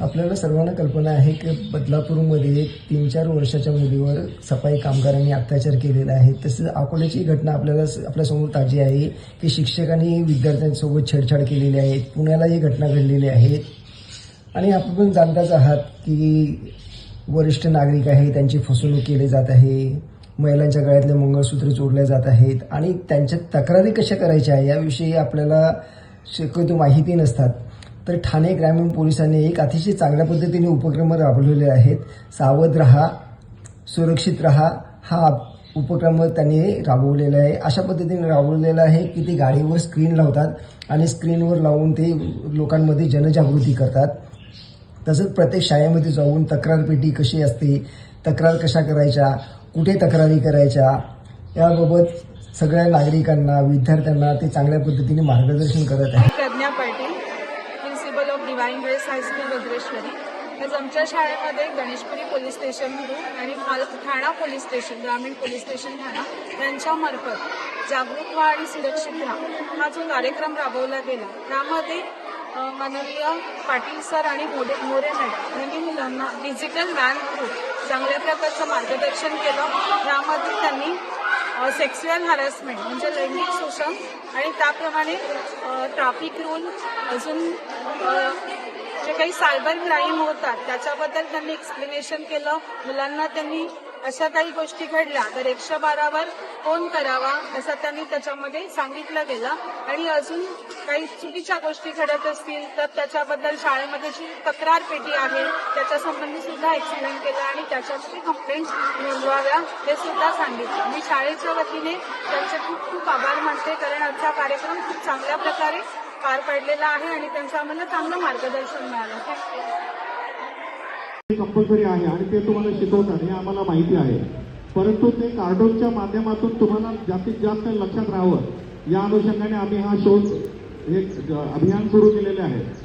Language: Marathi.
आपल्याला सर्वांना कल्पना आहे की बदलापूरमध्ये तीन चार वर्षाच्या मुलीवर सफाई कामगारांनी अत्याचार केलेला आहे. तसेच अकोल्याची घटना आपल्याला आपल्यासमोर ताजी आहे की शिक्षकांनी विद्यार्थ्यांसोबत छेडछाड केलेली आहे. पुण्याला ही घटना घडलेली आहे. आणि आपण पण जाणताच आहात की वरिष्ठ नागरिक आहे त्यांची फसवणूक केली जात आहे. महिलांच्या गळ्यातले मंगळसूत्र चोरले जात आहेत. आणि त्यांच्या तक्रारी कशा करायच्या याविषयी आपल्याला शक्यतो माहिती नसतात. तर ठाणे ग्रामीण पोलिसांनी एक अतिशय चांगल्या पद्धतीने उपक्रम राबवलेले आहेत. सावध रहा सुरक्षित रहा हा उपक्रम त्यांनी राबवलेला आहे. अशा पद्धतीने राबवलेला आहे की ते गाडीवर स्क्रीन लावतात आणि स्क्रीनवर लावून ते लोकांमध्ये जनजागृती करतात. तसंच प्रत्येक शाळेमध्ये जाऊन तक्रारपेटी कशी असते तक्रार कशा करायच्या कुठे तक्रारी करायच्या याबाबत सगळ्या नागरिकांना विद्यार्थ्यांना ते चांगल्या पद्धतीने मार्गदर्शन करत आहे Pragya Patil. Of divine grace high school Bhadreshwari आज आमच्या शाळेमध्ये गणेशपुरी पोलीस स्टेशनमधून आणि माल ठाणा पोलीस स्टेशन ग्रामीण पोलीस स्टेशन ठाणा यांच्यामार्फत जागरूक व्हा आणि सुरक्षित राहा. हा जो कार्यक्रम राबवला गेला त्यामध्ये माननीय पाटील सर आणि मोरे मोरे मॅडम यांनी मुलांना डिजिटल मॅन थ्रू चांगल्या प्रकारचं मार्गदर्शन केलं. त्यामध्ये त्यांनी सेक्स्युअल हॅरॅसमेंट म्हणजे लैंगिक शोषण आणि त्याप्रमाणे ट्राफिक रूल अजून जे काही सायबर क्राईम होतात त्याच्याबद्दल त्यांनी एक्सप्लेनेशन केलं. मुलांना त्यांनी अशा काही गोष्टी घडल्या तर एकशे बारावर फोन करावा असं त्यांनी त्याच्यामध्ये सांगितलं गेलं. आणि अजून काही चुकीच्या गोष्टी घडत असतील तर त्याच्याबद्दल शाळेमध्ये जी तक्रार पेटी आहे त्याच्या संबंधी सुद्धा एक्सप्लेन केलं आणि त्याच्यामध्ये कंप्लेंट नोंदवाव्या हे सुद्धा सांगितलं. मी शाळेच्या वतीने त्यांचे खूप खूप आभार मानते कारण आजचा कार्यक्रम खूप चांगल्या प्रकारे पार पडलेला आहे आणि त्यांचं आम्हाला चांगलं मार्गदर्शन मिळालं. कंपल्सरी आहे आणि ते तुम्हाला शिकवतात हे आम्हाला माहिती आहे. परंतु ते कार्टूनच्या माध्यमातून तुम्हाला जास्तीत जास्त लक्षात राहावं. या अनुषंगाने आम्ही हा शोध हे अभियान सुरू केलेले आहे.